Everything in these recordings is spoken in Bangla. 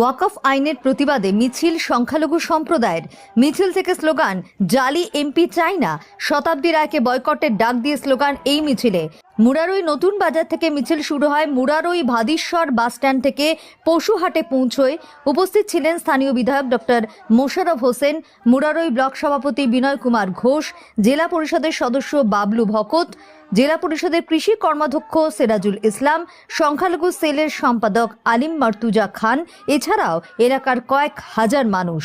ওয়াকফ আইনের প্রতিবাদে মিছিল সংখ্যালঘু সম্প্রদায়ের। মিছিল থেকে স্লোগান, জালি এমপি চাইনা শতাব্দী রায়কে বয়কটের ডাক দিয়ে স্লোগান, এই মিছিলে। মুরারই নতুন বাজার থেকে মিছিল শুরু হয়। মুরারই ভাদিশ্বর বাসস্ট্যান্ড থেকে পশুহাটে পৌঁছয়। উপস্থিত ছিলেন স্থানীয় বিধায়ক ডক্টর মোশারফ হোসেন, মুরারই ব্লক সভাপতি বিনয় কুমার ঘোষ, জেলা পরিষদের সদস্য বাবলু ভকত, জেলা পরিষদের কৃষি কর্মাধ্যক্ষ সেরাজুল ইসলাম, সংখ্যালঘু সেলের সম্পাদক আলিম মার্তুজা খান। এছাড়াও এলাকার কয়েক হাজার মানুষ।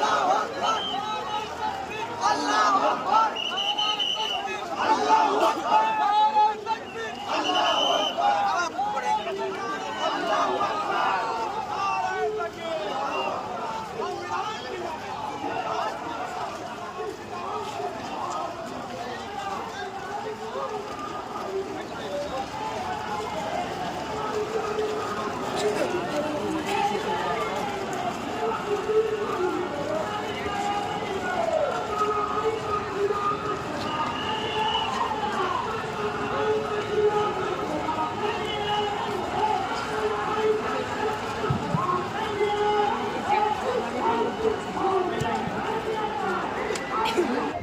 law.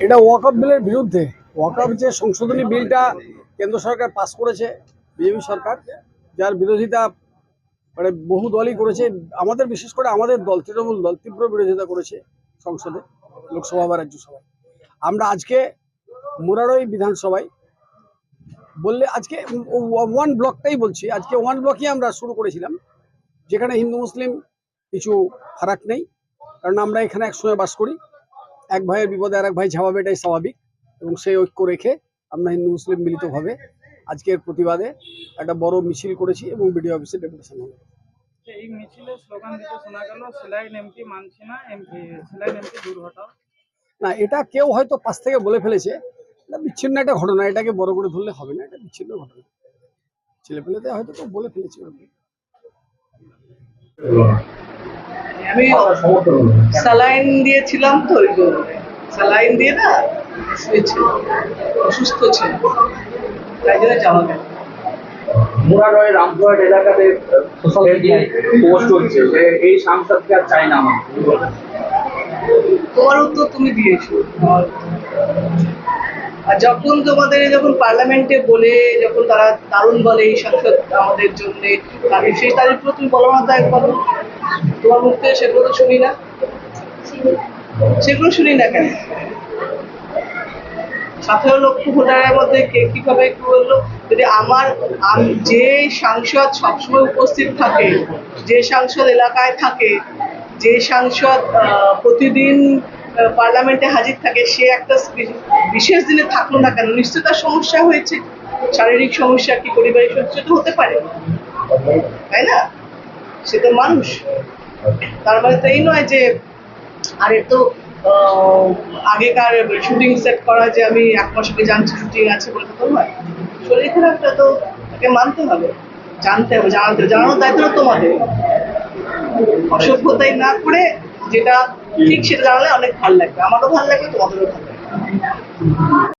এটা ওয়াকআপ বিলের বিরুদ্ধে। ওয়াকআপ যে সংশোধনী বিলটা কেন্দ্র সরকার পাস করেছে বিজেপি সরকার, যার বিরোধিতা মানে বহু দলই করেছে। আমাদের বিশেষ করে আমাদের দল, তৃণমূল দল, তীব্র বিরোধিতা করেছে সংসদে, লোকসভা বা রাজ্যসভায় আমরা আজকে মুরারই বিধানসভায় বললে আজকে ওয়ান ব্লকটাই বলছি। আজকে ওয়ান ব্লকই আমরা শুরু করেছিলাম, যেখানে হিন্দু, মুসলিম কিছু ফারাক নেই, কারণ আমরা এখানে একসঙ্গে বাস করি। এক ভাইয়ের বিপদে আর এক ভাই ঝামাবে এটাই স্বাভাবিক। এবং সেই ঐক্য রেখে আমরা হিন্দু মুসলিম মিলিতভাবে আজকের প্রতিবাদে একটা বড় মিছিল করেছি এবং বিডিও অফিসে ডেপুটেশন হলো। এই মিছিলে স্লোগান দিতে শোনা গেল সেলাইন এমপি মানছি না এমপি সেলাইন এমপি দূর হটাও। না এটা কেউ হয়তো পাশ থেকে বলে ফেলেছে এটা বিচ্ছিন্ন একটা ঘটনা এটাকে বড় করে ধরলে হবে না এটা বিচ্ছিন্ন ঘটনা। ছেলে পেলেতে হয়তো বলে ফেলেছে। আমি স্যালাইন দিয়েছিলাম তো ওই স্যালাইন দিয়ে না শুয়েছিল অসুস্থ ছিল। তাই জন্য যাওয়া গেল মুরারয় রামপুরহাট এলাকাতে পোস্ট হচ্ছে যে এই সাংসদকে আর চাই না আমার তোমার উত্তর তুমি দিয়েছ। আর যখন তোমাদের যখন পার্লামেন্টে বলে যখন তারা দারুণ বলে এই সংসদ আমাদের জন্য তাদের সেই তারিখগুলো তুমি বলো না তো একবার তোমার মুখ থেকে সেগুলো তো শুনি না? সেগুলো শুনি না কেন? সতেরো লক্ষ ভোটারের মধ্যে কে কীভাবে কি বলল যদি আমার যে সাংসদ সবসময় উপস্থিত থাকে, যে সাংসদ এলাকায় থাকে, যে সাংসদ প্রতিদিন পার্লামেন্টে হাজির থাকে, সে একটা বিশেষ দিনে থাকল না কেন? নিশ্চয় তার সমস্যা হয়েছে। শারীরিক সমস্যা কি পারিবারিক সমস্যা তো হতে পারে। তাই না? সে তো মানুষ। তার মানে তো এই নয় যে, আরে তো আগেকার শুটিং সেট করা যে আমি এক মাস আগে জানছি শুটিং আছে বলে তো নয় শরীর খারাপটা তো তাকে মানতে হবে, জানতে হবে, জানাতে হবে, জানানোর দায়িত্ব তোমাদের। অসভ্যতাই না করে যেটা ঠিক সেটা জানালে অনেক ভালো লাগবে, আমারও ভালো লাগবে, তোমাদেরও ভালো লাগবে।